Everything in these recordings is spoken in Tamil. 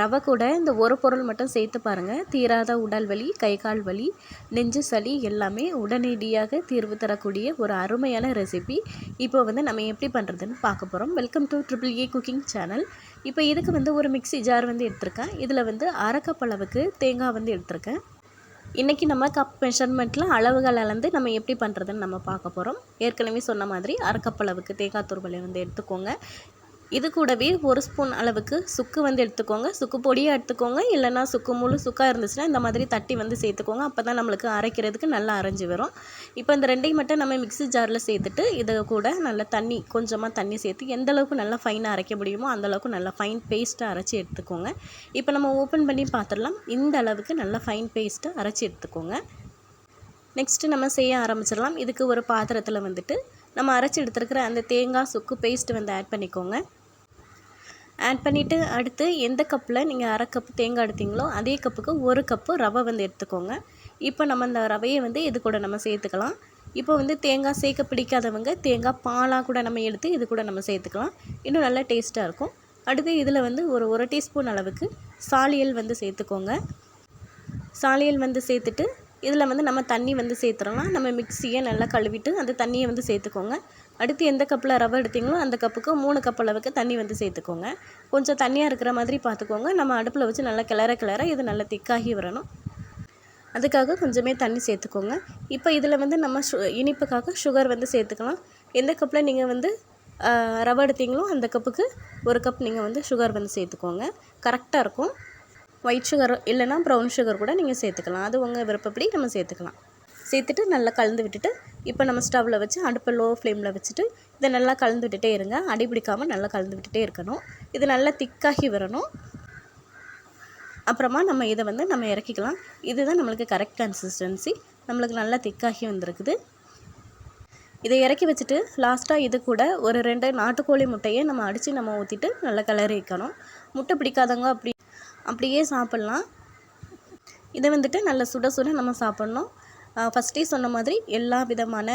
ரவை கூட இந்த ஒரு பொருள் மட்டும் சேர்த்து பாருங்கள் தீராத உடல் வலி கை கால் வலி நெஞ்சு சளி எல்லாமே உடனடியாக தீர்வு தரக்கூடிய ஒரு அருமையான ரெசிபி இப்போ வந்து நம்ம எப்படி பண்ணுறதுன்னு பார்க்க போகிறோம் welcome to triple A cooking channel இப்போ இதுக்கு வந்து ஒரு மிக்ஸி ஜார் வந்து எடுத்திருக்கேன். இதில் வந்து அரக்கப்பளவுக்கு தேங்காய் வந்து எடுத்திருக்கேன். இன்றைக்கி நம்ம கப் மெஷர்மெண்ட்டில் அளவுகள் அளந்து நம்ம எப்படி பண்ணுறதுன்னு நம்ம பார்க்க போகிறோம் ஏற்கனவே சொன்ன மாதிரி அரை தேங்காய் துருவலை வந்து எடுத்துக்கோங்க. இது கூடவே ஒரு ஸ்பூன் அளவுக்கு சுக்கு வந்து எடுத்துக்கோங்க. சுக்கு பொடியாக எடுத்துக்கோங்க. இல்லைனா சுக்கு முழு சுக்காக இருந்துச்சுன்னா இந்த மாதிரி தட்டி வந்து சேர்த்துக்கோங்க. அப்போ தான் நம்மளுக்கு அரைக்கிறதுக்கு நல்லா அரைஞ்சி வரும். இப்போ இந்த ரெண்டையும் மட்டும் நம்ம மிக்ஸி ஜாரில் சேர்த்துட்டு இதை கூட நல்லா தண்ணி கொஞ்சமாக தண்ணி சேர்த்து எந்த அளவுக்கு நல்லா ஃபைனாக அரைக்க முடியுமோ அந்தளவுக்கு நல்லா ஃபைன் பேஸ்ட்டாக அரைச்சி எடுத்துக்கோங்க. இப்போ நம்ம ஓப்பன் பண்ணி பார்த்துடலாம் இந்த அளவுக்கு நல்லா ஃபைன் பேஸ்ட்டு அரைச்சி எடுத்துக்கோங்க. நெக்ஸ்ட்டு நம்ம செய்ய ஆரம்பிச்சிடலாம். இதுக்கு ஒரு பாத்திரத்தில் வந்துட்டு நம்ம அரைச்சி எடுத்துருக்கிற அந்த தேங்காய் சுக்கு பேஸ்ட்டு வந்து ஆட் பண்ணிக்கோங்க. ஆட் பண்ணிவிட்டு அடுத்து எந்த கப்பில் நீங்கள் அரை கப்பு தேங்காய் எடுத்தீங்களோ அதே கப்புக்கு ஒரு கப்பு ரவை வந்து எடுத்துக்கோங்க. இப்போ நம்ம அந்த ரவையை வந்து இது கூட நம்ம சேர்த்துக்கலாம். இப்போ வந்து தேங்காய் சேர்க்க பிடிக்காதவங்க தேங்காய் பாலாக கூட நம்ம எடுத்து இது கூட நம்ம சேர்த்துக்கலாம். இன்னும் நல்லா டேஸ்ட்டாக இருக்கும். அடுத்து இதில் வந்து ஒரு ஒரு டீஸ்பூன் அளவுக்கு சாலியல் வந்து சேர்த்துக்கோங்க. சாலியல் வந்து சேர்த்துட்டு இதில் வந்து நம்ம தண்ணி வந்து சேர்த்துறோன்னா நம்ம மிக்சியை நல்லா கழுவிட்டு அந்த தண்ணியை வந்து சேர்த்துக்கோங்க. அடுத்து எந்த கப்பில் ரவை எடுத்தீங்களோ அந்த கப்புக்கு மூணு கப் அளவுக்கு தண்ணி வந்து சேர்த்துக்கோங்க. கொஞ்சம் தண்ணியாக இருக்கிற மாதிரி பார்த்துக்கோங்க. நம்ம அடுப்பில் வச்சு நல்லா கிளற கிளற இது நல்லா திக்காகி வரணும். அதுக்காக கொஞ்சமே தண்ணி சேர்த்துக்கோங்க. இப்போ இதில் வந்து நம்ம சு இனிப்புக்காக சுகர் வந்து சேர்த்துக்கலாம். எந்த கப்பில் நீங்கள் வந்து ரவை எடுத்தீங்களோ அந்த கப்புக்கு ஒரு கப் நீங்கள் வந்து சுகர் வந்து சேர்த்துக்கோங்க. கரெக்டாக இருக்கும். ஒயிட் சுகர் இல்லைனா ப்ரௌன் சுகர் கூட நீங்கள் சேர்த்துக்கலாம். அது உங்கள் விருப்பப்படி நம்ம சேர்த்துக்கலாம். சேர்த்துட்டு நல்லா கலந்து விட்டுட்டு இப்போ நம்ம ஸ்டவ்வில் வச்சு அடுப்பை லோ ஃப்ளேமில் வச்சுட்டு இதை நல்லா கலந்து விட்டுட்டே இருங்க. அடி பிடிக்காமல் நல்லா கலந்து விட்டுட்டே இருக்கணும். இது நல்லா திக்காகி வரணும். அப்புறமா நம்ம இதை வந்து நம்ம இறக்கிக்கலாம். இதுதான் நம்மளுக்கு கரெக்ட் கன்சிஸ்டன்சி நம்மளுக்கு நல்லா திக்காகி வந்திருக்குது. இதை இறக்கி வச்சுட்டு லாஸ்ட்டாக இது கூட ஒரு ரெண்டு நாட்டுக்கோழி முட்டையை நம்ம அடித்து நம்ம ஊற்றிட்டு நல்லா கிளறி வைக்கணும் முட்டை பிடிக்காதவங்க அப்படி அப்படியே சாப்பிட்லாம். இதை வந்துட்டு நல்லா சுட சுட நம்ம சாப்பிட்ணும். ஃபஸ்ட்டே சொன்ன மாதிரி எல்லா விதமான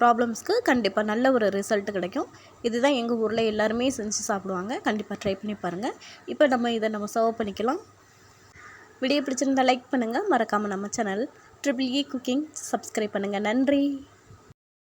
ப்ராப்ளம்ஸ்க்கு கண்டிப்பாக நல்ல ஒரு ரிசல்ட் கிடைக்கும். இதுதான் எங்கள் ஊரில் எல்லாருமே செஞ்சு சாப்பிடுவாங்க. கண்டிப்பாக ட்ரை பண்ணி பாருங்கள் இப்போ நம்ம இதை நம்ம சர்வ் பண்ணிக்கலாம். வீடியோ பிடிச்சிருந்தால் லைக் பண்ணுங்கள் மறக்காமல் நம்ம channel triple E cooking subscribe பண்ணுங்கள் நன்றி.